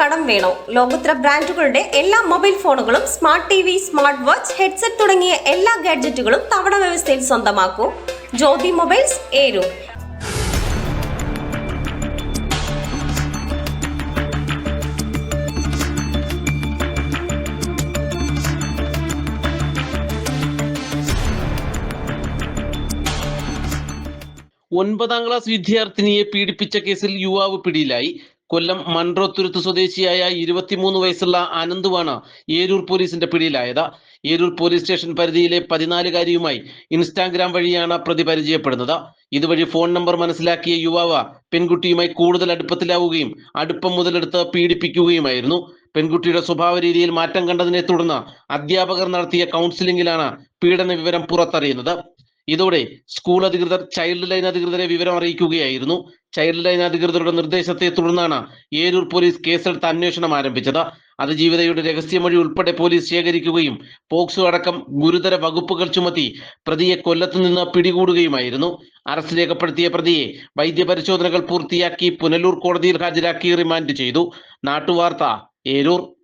കടം വേണോ? ലോകോത്തര ബ്രാൻഡുകളുടെ എല്ലാ മൊബൈൽ ഫോണുകളും smart T V smart watch headset തുടങ്ങിയ എല്ലാ ഗാഡ്ജറ്റുകളും തവണ വ്യവസ്ഥയിൽ സ്വന്തമാക്കൂ. ജ്യോതി മൊബൈൽസ് ഏരൂർ ഒൻപതാം ക്ലാസ് വിദ്യാർത്ഥിനിയെ പീഡിപ്പിച്ച കേസിൽ യുവാവ് പിടിയിലായി. കൊല്ലം മൺറോത്തുരുത്ത് സ്വദേശിയായ ഇരുപത്തിമൂന്ന് വയസ്സുള്ള അനന്തുവാണ് ഏരൂർ പോലീസിന്റെ പിടിയിലായത്. ഏരൂർ പോലീസ് സ്റ്റേഷൻ പരിധിയിലെ പതിനാലുകാരിയുമായി ഇൻസ്റ്റാഗ്രാം വഴിയാണ് പ്രതി പരിചയപ്പെടുന്നത്. ഇതുവഴി ഫോൺ നമ്പർ മനസ്സിലാക്കിയ യുവാവ് പെൺകുട്ടിയുമായി കൂടുതൽ അടുപ്പത്തിലാവുകയും അടുപ്പം മുതലെടുത്ത് പീഡിപ്പിക്കുകയുമായിരുന്നു. പെൺകുട്ടിയുടെ സ്വഭാവ രീതിയിൽ മാറ്റം കണ്ടതിനെ തുടർന്ന് അധ്യാപകർ നടത്തിയ കൗൺസിലിംഗിലാണ് പീഡന വിവരം പുറത്തറിയുന്നത്. ഇതോടെ സ്കൂൾ അധികൃതർ ചൈൽഡ് ലൈൻ അധികൃതരെ വിവരം അറിയിക്കുകയായിരുന്നു. ചൈൽഡ് ലൈൻ അധികൃതരുടെ നിർദ്ദേശത്തെ തുടർന്നാണ് ഏരൂർ പോലീസ് കേസെടുത്ത് അന്വേഷണം ആരംഭിച്ചത്. അതിജീവിതയുടെ രഹസ്യമൊഴി ഉൾപ്പെടെ പോലീസ് ശേഖരിക്കുകയും പോക്സോ അടക്കം ഗുരുതര വകുപ്പുകൾ ചുമത്തി പ്രതിയെ കൊല്ലത്തു നിന്ന് പിടികൂടുകയുമായിരുന്നു. അറസ്റ്റ് രേഖപ്പെടുത്തിയ പ്രതിയെ വൈദ്യപരിശോധനകൾ പൂർത്തിയാക്കി പുനലൂർ കോടതിയിൽ ഹാജരാക്കി റിമാൻഡ് ചെയ്തു. നാട്ടുവാർത്ത ഏരൂർ.